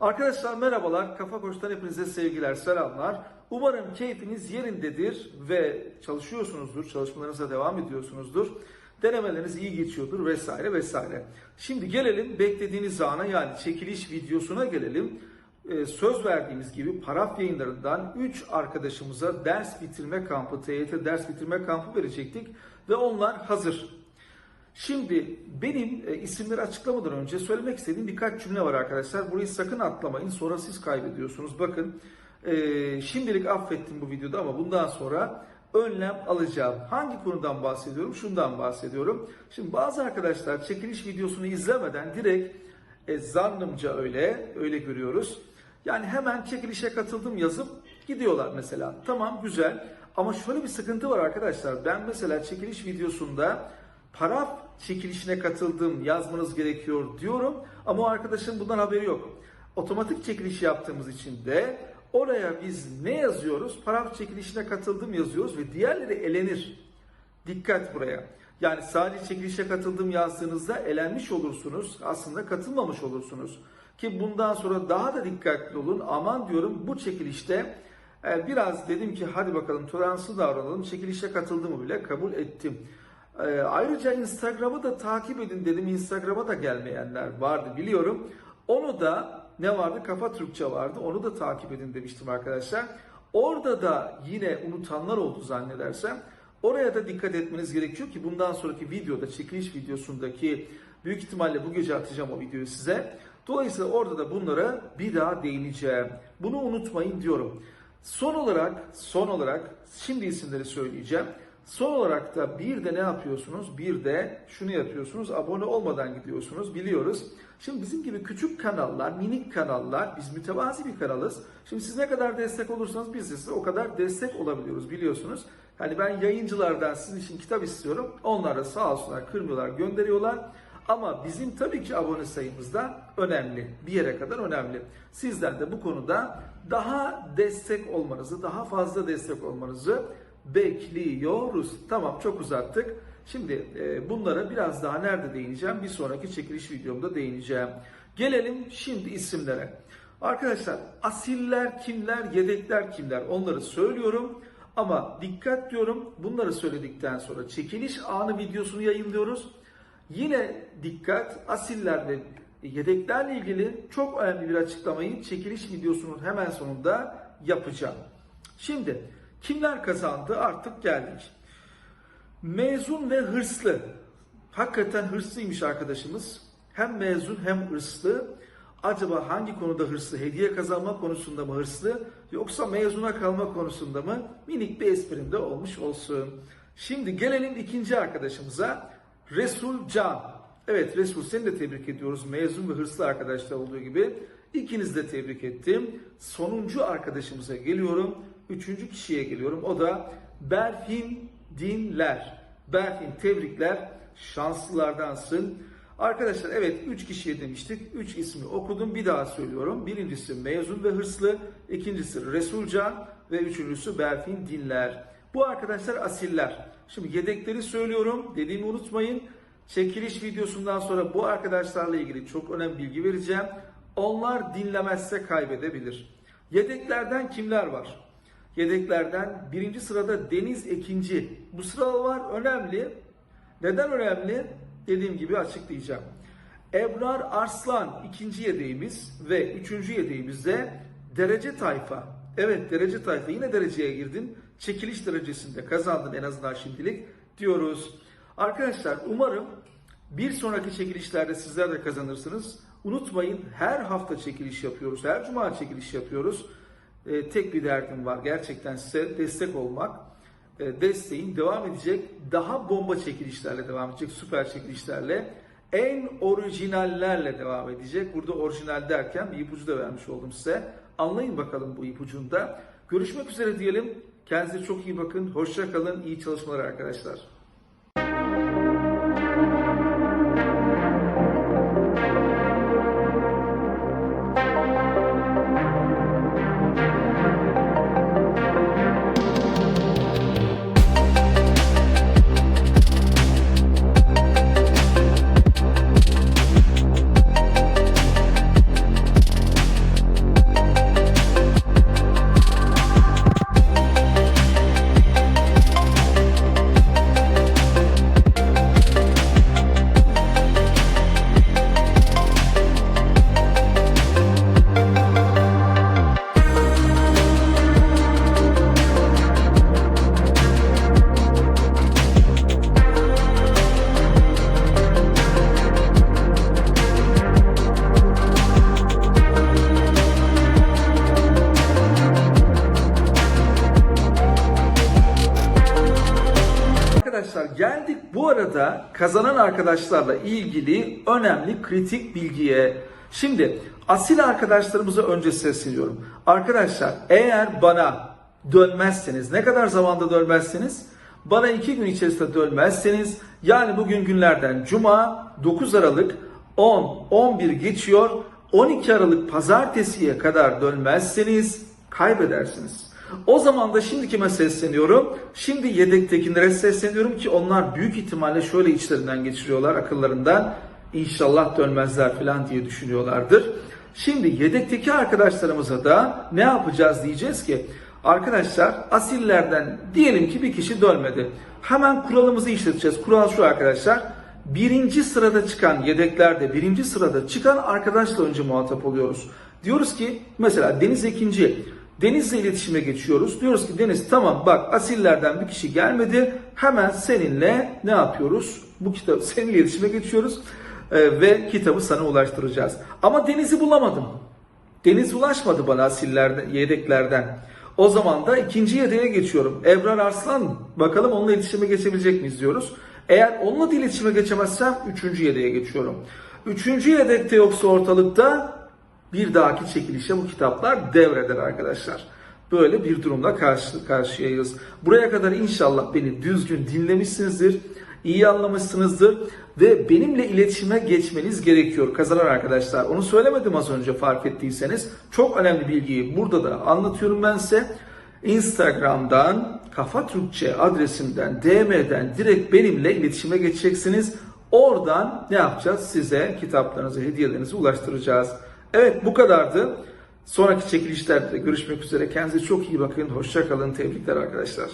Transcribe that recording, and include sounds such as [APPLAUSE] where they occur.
Arkadaşlar merhabalar. Kafa Koç'tan hepinize sevgiler, selamlar. Umarım keyfiniz yerindedir ve çalışıyorsunuzdur, çalışmalarınıza devam ediyorsunuzdur. Denemeleriniz iyi geçiyordur vesaire vesaire. Şimdi gelelim beklediğiniz ana yani çekiliş videosuna gelelim. Ee, söz verdiğimiz gibi paraf yayınlarından 3 arkadaşımıza ders bitirme kampı, TYT ders bitirme kampı verecektik ve onlar hazır. Şimdi benim e, isimleri açıklamadan önce söylemek istediğim birkaç cümle var arkadaşlar. Burayı sakın atlamayın sonra siz kaybediyorsunuz. Bakın e, şimdilik affettim bu videoda ama bundan sonra önlem alacağım. Hangi konudan bahsediyorum? Şundan bahsediyorum. Şimdi bazı arkadaşlar çekiliş videosunu izlemeden direkt e, zannımca öyle, öyle görüyoruz. Yani hemen çekilişe katıldım yazıp gidiyorlar mesela. Tamam güzel ama şöyle bir sıkıntı var arkadaşlar. Ben mesela çekiliş videosunda paraf çekilişine katıldım yazmanız gerekiyor diyorum ama o arkadaşın bundan haberi yok. Otomatik çekiliş yaptığımız için de oraya biz ne yazıyoruz? Paraf çekilişine katıldım yazıyoruz ve diğerleri elenir. Dikkat buraya. Yani sadece çekilişe katıldım yazdığınızda elenmiş olursunuz. Aslında katılmamış olursunuz. Ki bundan sonra daha da dikkatli olun. Aman diyorum bu çekilişte e, biraz dedim ki hadi bakalım toleranslı davranalım. Çekilişe katıldığımı bile kabul ettim. E, Ayrıca Instagram'ı da takip edin dedim. Instagram'a da gelmeyenler vardı biliyorum. Onu da ne vardı? Kafa Türkçe vardı. Onu da takip edin demiştim arkadaşlar. Orada da yine unutanlar oldu zannedersem. Oraya da dikkat etmeniz gerekiyor ki bundan sonraki videoda, çekiliş videosundaki büyük ihtimalle bu gece atacağım o videoyu size. Dolayısıyla orada da bunlara bir daha değineceğim. Bunu unutmayın diyorum. Son olarak, son olarak şimdi isimleri söyleyeceğim. Son olarak da bir de ne yapıyorsunuz? Bir de şunu yapıyorsunuz. Abone olmadan gidiyorsunuz. Biliyoruz. Şimdi bizim gibi küçük kanallar, minik kanallar, biz mütevazi bir kanalız. Şimdi siz ne kadar destek olursanız biz de size o kadar destek olabiliyoruz biliyorsunuz. Hani ben yayıncılardan sizin için kitap istiyorum. Onlar da sağ olsunlar kırmıyorlar, gönderiyorlar. Ama bizim tabii ki abone sayımız da önemli. Bir yere kadar önemli. Sizden de bu konuda daha destek olmanızı, daha fazla destek olmanızı bekliyoruz. Tamam çok uzattık. Şimdi e, bunlara biraz daha nerede değineceğim? Bir sonraki çekiliş videomda değineceğim. Gelelim şimdi isimlere. Arkadaşlar asiller kimler, yedekler kimler onları söylüyorum. Ama dikkat diyorum bunları söyledikten sonra çekiliş anı videosunu yayınlıyoruz. Yine dikkat asiller ve yedeklerle ilgili çok önemli bir açıklamayı çekiliş videosunun hemen sonunda yapacağım. Şimdi kimler kazandı artık geldik. Mezun ve hırslı. Hakikaten hırslıymış arkadaşımız. Hem mezun hem hırslı. Acaba hangi konuda hırslı? Hediye kazanma konusunda mı hırslı? Yoksa mezuna kalma konusunda mı? Minik bir esprim de olmuş olsun. Şimdi gelelim ikinci arkadaşımıza. Resul Can. Evet Resul seni de tebrik ediyoruz. Mezun ve hırslı arkadaşlar olduğu gibi. İkinizi de tebrik ettim. Sonuncu arkadaşımıza geliyorum. Üçüncü kişiye geliyorum. O da Berfin Dinler. Berfin tebrikler. Şanslılardansın. Arkadaşlar evet 3 kişiye demiştik. 3 ismi okudum. Bir daha söylüyorum. Birincisi mezun ve hırslı. ikincisi Resulcan ve üçüncüsü Berfin Dinler. Bu arkadaşlar asiller. Şimdi yedekleri söylüyorum. Dediğimi unutmayın. Çekiliş videosundan sonra bu arkadaşlarla ilgili çok önemli bilgi vereceğim. Onlar dinlemezse kaybedebilir. Yedeklerden kimler var? Yedeklerden birinci sırada Deniz Ekinci. Bu sıralar önemli. Neden önemli? Dediğim gibi açıklayacağım. Ebrar Arslan ikinci yedeğimiz ve üçüncü yedeğimiz de derece tayfa. Evet derece tayfa yine dereceye girdin. Çekiliş derecesinde kazandın en azından şimdilik diyoruz. Arkadaşlar umarım bir sonraki çekilişlerde sizler de kazanırsınız. Unutmayın her hafta çekiliş yapıyoruz. Her cuma çekiliş yapıyoruz. Ee, tek bir derdim var gerçekten size destek olmak. Ee, desteğin devam edecek. Daha bomba çekilişlerle devam edecek. Süper çekilişlerle. En orijinallerle devam edecek. Burada orijinal derken bir ipucu da vermiş oldum size. Anlayın bakalım bu ipucunda. Görüşmek üzere diyelim. Kendinize çok iyi bakın. Hoşça kalın. İyi çalışmalar arkadaşlar. Arada kazanan arkadaşlarla ilgili önemli kritik bilgiye. Şimdi asil arkadaşlarımıza önce sesleniyorum. Arkadaşlar eğer bana dönmezseniz ne kadar zamanda dönmezseniz bana iki gün içerisinde dönmezseniz yani bugün günlerden cuma 9 Aralık 10 11 geçiyor 12 Aralık pazartesiye kadar dönmezseniz kaybedersiniz. O zaman da şimdi kime sesleniyorum? Şimdi yedektekilere sesleniyorum ki onlar büyük ihtimalle şöyle içlerinden geçiriyorlar akıllarından. İnşallah dönmezler falan diye düşünüyorlardır. Şimdi yedekteki arkadaşlarımıza da ne yapacağız diyeceğiz ki arkadaşlar asillerden diyelim ki bir kişi dönmedi. Hemen kuralımızı işleteceğiz. Kural şu arkadaşlar. Birinci sırada çıkan yedeklerde birinci sırada çıkan arkadaşla önce muhatap oluyoruz. Diyoruz ki mesela Deniz ikinci. Deniz'le iletişime geçiyoruz. Diyoruz ki Deniz tamam bak asillerden bir kişi gelmedi. Hemen seninle ne yapıyoruz? Bu kitap [LAUGHS] seninle iletişime geçiyoruz Ee, ve kitabı sana ulaştıracağız. Ama Deniz'i bulamadım. Deniz ulaşmadı bana asillerden, yedeklerden. O zaman da ikinci yedeğe geçiyorum. Ebrar Arslan bakalım onunla iletişime geçebilecek miyiz diyoruz. Eğer onunla da iletişime geçemezsem üçüncü yedeğe geçiyorum. Üçüncü yedekte yoksa ortalıkta bir dahaki çekilişe bu kitaplar devreder arkadaşlar. Böyle bir durumla karşı karşıyayız. Buraya kadar inşallah beni düzgün dinlemişsinizdir, iyi anlamışsınızdır ve benimle iletişime geçmeniz gerekiyor kazanan arkadaşlar. Onu söylemedim az önce fark ettiyseniz. Çok önemli bilgiyi burada da anlatıyorum ben size. Instagram'dan Kafa Türkçe adresimden DM'den direkt benimle iletişime geçeceksiniz. Oradan ne yapacağız? Size kitaplarınızı, hediyelerinizi ulaştıracağız. Evet bu kadardı. Sonraki çekilişlerde görüşmek üzere. Kendinize çok iyi bakın. Hoşça kalın. Tebrikler arkadaşlar.